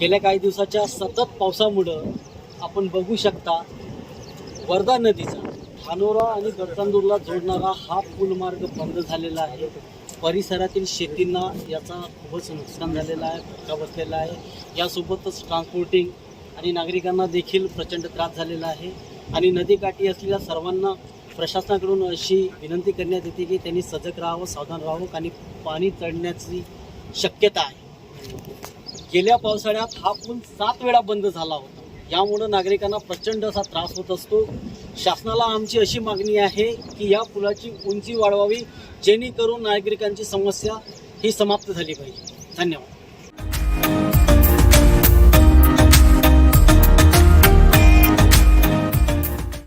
गेल्या काही दिवसाच्या सतत पावसामुळं आपण बघू शकता वर्धा नदीचा धानोरा आणि गडतांदूरला जोडणारा हा पूलमार्ग बंद झालेला आहे. परिसरातील शेतींना याचा खूपच नुकसान झालेलं आहे फटका बसलेला आहे. यासोबतच ट्रान्सपोर्टिंग आणि नागरिकांना देखील प्रचंड त्रास झालेला आहे. आणि नदीकाठी असलेल्या सर्वांना प्रशासनाकडून अशी विनंती करण्यात येते की त्यांनी सजग राहावं सावधान राहावं आणि पाणी चढण्याची शक्यता आहे. गेल्या पावसाळ्यात हा पूल सात वेळा बंद झाला होता. यामुळं नागरिकांना प्रचंड असा त्रास होत असतो. शासनाला आमची अशी मागणी आहे की या पुलाची उंची वाढवावी जेणेकरून नागरिकांची समस्या ही समाप्त झाली पाहिजे. धन्यवाद.